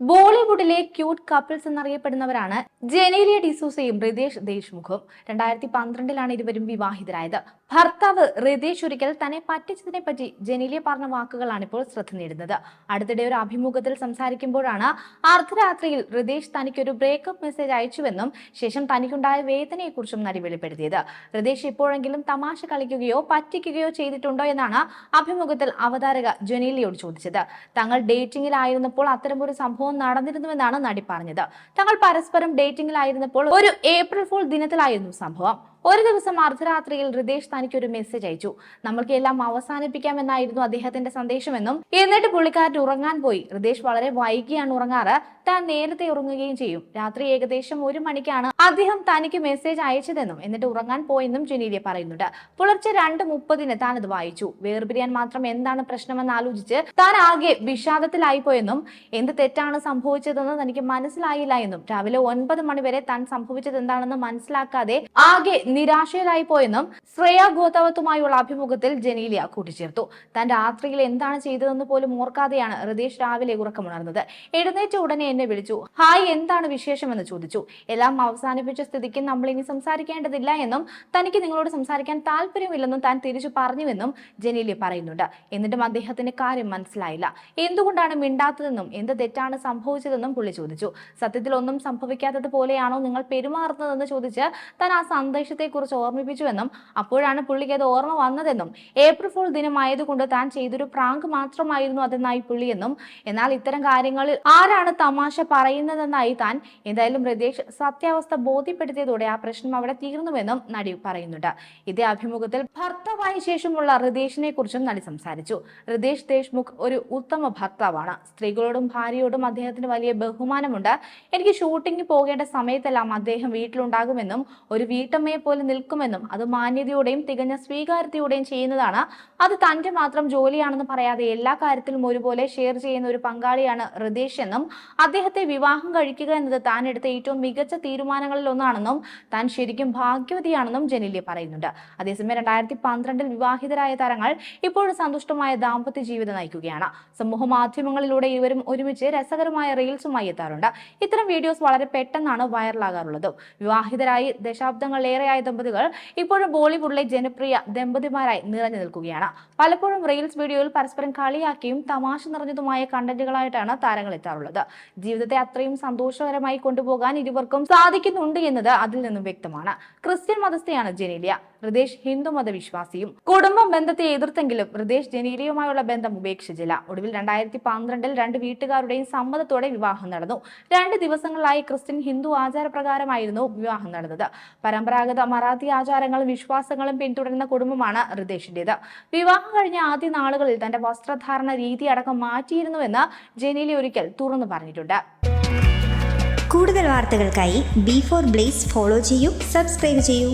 ബോളിവുഡിലെ cute couples എന്നറിയപ്പെടുന്നവരാണ് ജനീലിയ ഡിസൂസയും റിതേഷ് ദേശ്മുഖും. രണ്ടായിരത്തി പന്ത്രണ്ടിലാണ് ഇരുവരും വിവാഹിതരായത്. ഭർത്താവ് റിതേഷ് ഒരിക്കൽ തന്നെ പറ്റിച്ചതിനെ പറ്റി ജനീലിയ പറഞ്ഞ വാക്കുകളാണ് ഇപ്പോൾ ശ്രദ്ധ നേടുന്നത്. അടുത്തിടെ ഒരു അഭിമുഖത്തിൽ സംസാരിക്കുമ്പോഴാണ് അർദ്ധരാത്രിയിൽ റിതേഷ് തനിക്കൊരു ബ്രേക്കപ്പ് മെസ്സേജ് അയച്ചുവെന്നും ശേഷം തനിക്കുണ്ടായ വേദനയെക്കുറിച്ചും നടി വെളിപ്പെടുത്തിയത്. റിതേഷ് ഇപ്പോഴെങ്കിലും തമാശ കളിക്കുകയോ പറ്റിക്കുകയോ ചെയ്തിട്ടുണ്ടോ എന്നാണ് അഭിമുഖത്തിൽ അവതാരക ജനീലിയോട് ചോദിച്ചത്. തങ്ങൾ ഡേറ്റിംഗിലായിരുന്നപ്പോൾ അത്തരമൊരു സംഭവം നടന്നിരുന്നുവെന്നാണ് നടി പറഞ്ഞത്. തങ്ങൾ പരസ്പരം ഡേറ്റിംഗിലായിരുന്നപ്പോൾ ഒരു ഏപ്രിൽ ഫുൾ ദിനത്തിലായിരുന്നു സംഭവം. ഒരു ദിവസം അർദ്ധരാത്രിയിൽ റിതേഷ് തനിക്ക് ഒരു മെസ്സേജ് അയച്ചു. നമ്മൾക്ക് എല്ലാം അവസാനിപ്പിക്കാമെന്നായിരുന്നു അദ്ദേഹത്തിന്റെ സന്ദേശമെന്നും എന്നിട്ട് പുള്ളിക്കാരൻ ഉറങ്ങാൻ പോയി. റിതേഷ് വളരെ വൈകിയാണ് ഉറങ്ങാറ്. താൻ നേരത്തെ ഉറങ്ങുകയും ചെയ്യും. രാത്രി ഏകദേശം ഒരു മണിക്കാണ് അദ്ദേഹം തനിക്ക് മെസ്സേജ് അയച്ചതെന്നും എന്നിട്ട് ഉറങ്ങാൻ പോയെന്നും ജനീലിയ പറയുന്നുണ്ട്. പുലർച്ചെ രണ്ട് മുപ്പതിന് താൻ ഇത് വായിച്ചു. വേർപിരിയാൻ മാത്രം എന്താണ് പ്രശ്നമെന്ന് ആലോചിച്ച് താൻ ആകെ വിഷാദത്തിലായി പോയെന്നും എന്ത് തെറ്റാണ് സംഭവിച്ചതെന്ന് തനിക്ക് മനസ്സിലായില്ല എന്നും രാവിലെ ഒൻപത് മണിവരെ താൻ സംഭവിച്ചത് എന്താണെന്ന് മനസ്സിലാക്കാതെ ആകെ നിരാശയിലായി പോയെന്നും ശ്രേയ ഗോതവത്തുമായുള്ള അഭിമുഖത്തിൽ ജനീലിയ കൂട്ടിച്ചേർത്തു. തന്റെ രാത്രിയിൽ എന്താണ് ചെയ്തതെന്ന് പോലും ഓർക്കാതെയാണ് ഹൃദേശ് രാവിലെ ഉറക്കമുണർന്നത്. എഴുന്നേറ്റ ഉടനെ എന്നെ വിളിച്ചു ഹായ് എന്താണ് വിശേഷമെന്ന് ചോദിച്ചു. എല്ലാം അവസാനിപ്പിച്ച സ്ഥിതിക്ക് നമ്മൾ ഇനി സംസാരിക്കേണ്ടതില്ല എന്നും തനിക്ക് നിങ്ങളോട് സംസാരിക്കാൻ താല്പര്യമില്ലെന്നും താൻ തിരിച്ചു പറഞ്ഞുവെന്നും ജനീലിയ പറയുന്നുണ്ട്. എന്നിട്ടും അദ്ദേഹത്തിന് കാര്യം മനസ്സിലായില്ല. എന്തുകൊണ്ടാണ് മിണ്ടാത്തതെന്നും എന്ത് തെറ്റാണ് സംഭവിച്ചതെന്നും പുള്ളി ചോദിച്ചു. സത്യത്തിൽ ഒന്നും സംഭവിക്കാത്തത് പോലെയാണോ നിങ്ങൾ പെരുമാറുന്നതെന്ന് ചോദിച്ച് താൻ ആ സന്ദേശത്തെക്കുറിച്ച് ഓർമ്മിപ്പിച്ചുവെന്നും അപ്പോഴാണ് പുള്ളിക്ക് അത് ഓർമ്മ വന്നതെന്നും ഏപ്രിൽ ഫുൾ ദിനമായതുകൊണ്ട് താൻ ചെയ്തൊരു പ്രാങ്ക് മാത്രമായിരുന്നു അതെന്നായി പുള്ളിയെന്നും എന്നാൽ ഇത്തരം കാര്യങ്ങളിൽ ആരാണ് തമാശ പറയുന്നതെന്നായി താൻ എന്തായാലും ഹൃദേശ് സത്യാവസ്ഥ ബോധ്യപ്പെടുത്തിയതോടെ ആ പ്രശ്നം അവിടെ തീർന്നുവെന്നും നടി പറയുന്നുണ്ട്. ഇതേ അഭിമുഖത്തിൽ ഭർത്താവായ ശേഷമുള്ള ഹൃദേഷിനെ കുറിച്ചും നടി സംസാരിച്ചു. ഹൃദേഷ് ദേശ്മുഖ് ഒരു ഉത്തമ ഭർത്താവാണ്. സ്ത്രീകളോടും ഭാര്യയോടും അദ്ദേഹത്തിന് വലിയ ബഹുമാനമുണ്ട്. എനിക്ക് ഷൂട്ടിംഗ് പോകേണ്ട സമയത്തെല്ലാം അദ്ദേഹം വീട്ടിലുണ്ടാകുമെന്നും ഒരു വീട്ടമ്മയെ പോലെ നിൽക്കുമെന്നും അത് മാന്യതയോടെയും തികഞ്ഞ സ്വീകാര്യതയോടെയും ചെയ്യുന്നതാണ്. അത് തന്റെ മാത്രം ജോലിയാണെന്ന് പറയാതെ എല്ലാ കാര്യത്തിലും ഒരുപോലെ ഷെയർ ചെയ്യുന്ന ഒരു പങ്കാളിയാണ് ഹൃദേശ് എന്നും അദ്ദേഹത്തെ വിവാഹം കഴിക്കുക എന്നത് താൻ എടുത്ത ഏറ്റവും മികച്ച തീരുമാനങ്ങളിൽ ഒന്നാണെന്നും താൻ ശരിക്കും ഭാഗ്യവതിയാണെന്നും ജനീലിയ പറയുന്നുണ്ട്. അതേസമയം രണ്ടായിരത്തി പന്ത്രണ്ടിൽ വിവാഹിതരായ താരങ്ങൾ ഇപ്പോഴും സന്തുഷ്ടമായ ദാമ്പത്യ ജീവിതം നയിക്കുകയാണ്. സമൂഹ മാധ്യമങ്ങളിലൂടെ ഇരുവരും ഒരുമിച്ച് രസകരമായ റീൽസുമായി എത്താറുണ്ട്. ഇത്തരം വീഡിയോസ് വളരെ പെട്ടെന്നാണ് വൈറലാകാറുള്ളത് വിവാഹിതരായി ദശാബ്ദങ്ങളിലേറെയായ ദമ്പതികൾ ഇപ്പോഴും ബോളിവുഡിലെ ജനപ്രിയ ദമ്പതിമാരായി നിറഞ്ഞു നിൽക്കുകയാണ്. പലപ്പോഴും റീൽസ് വീഡിയോയിൽ പരസ്പരം കളിയാക്കിയും തമാശ നിറഞ്ഞതുമായ കണ്ടന്റുകളായിട്ടാണ് താരങ്ങൾ എത്താറുള്ളത്. ജീവിതത്തെ അത്രയും സന്തോഷകരമായി കൊണ്ടുപോകാൻ ഇരുവർക്കും സാധിക്കുന്നുണ്ട് എന്നത് അതിൽ നിന്നും വ്യക്തമാണ്. ക്രിസ്ത്യൻ മതസ്ഥയാണ് ജനീലിയ. ഹൃദേശ് ഹിന്ദു മതവിശ്വാസിയും. കുടുംബ ബന്ധത്തെ എതിർത്തെങ്കിലും ഹൃദേശ് ജനീലിയുമായുള്ള ബന്ധം ഉപേക്ഷിച്ചില്ല. ഒടുവിൽ രണ്ടായിരത്തി പന്ത്രണ്ടിൽ രണ്ട് വീട്ടുകാരുടെയും സമ്മതത്തോടെ വിവാഹം നടന്നു. രണ്ട് ദിവസങ്ങളിലായി ക്രിസ്ത്യൻ ഹിന്ദു ആചാരപ്രകാരമായിരുന്നു വിവാഹം നടന്നത്. പരമ്പരാഗത മറാത്തി ആചാരങ്ങളും വിശ്വാസങ്ങളും പിന്തുടരുന്ന കുടുംബമാണ് റിതേഷിന്റേത് വിവാഹം കഴിഞ്ഞ ആദ്യ നാളുകളിൽ തന്റെ വസ്ത്രധാരണ രീതി അടക്കം മാറ്റിയിരുന്നുവെന്ന് ജനീലി ഒരിക്കൽ തുറന്നു പറഞ്ഞിട്ടുണ്ട്. കൂടുതൽ വാർത്തകൾക്കായി ബി ഫോർ ബ്ലേസ് ഫോളോ ചെയ്യൂ സബ്സ്ക്രൈബ് ചെയ്യൂ.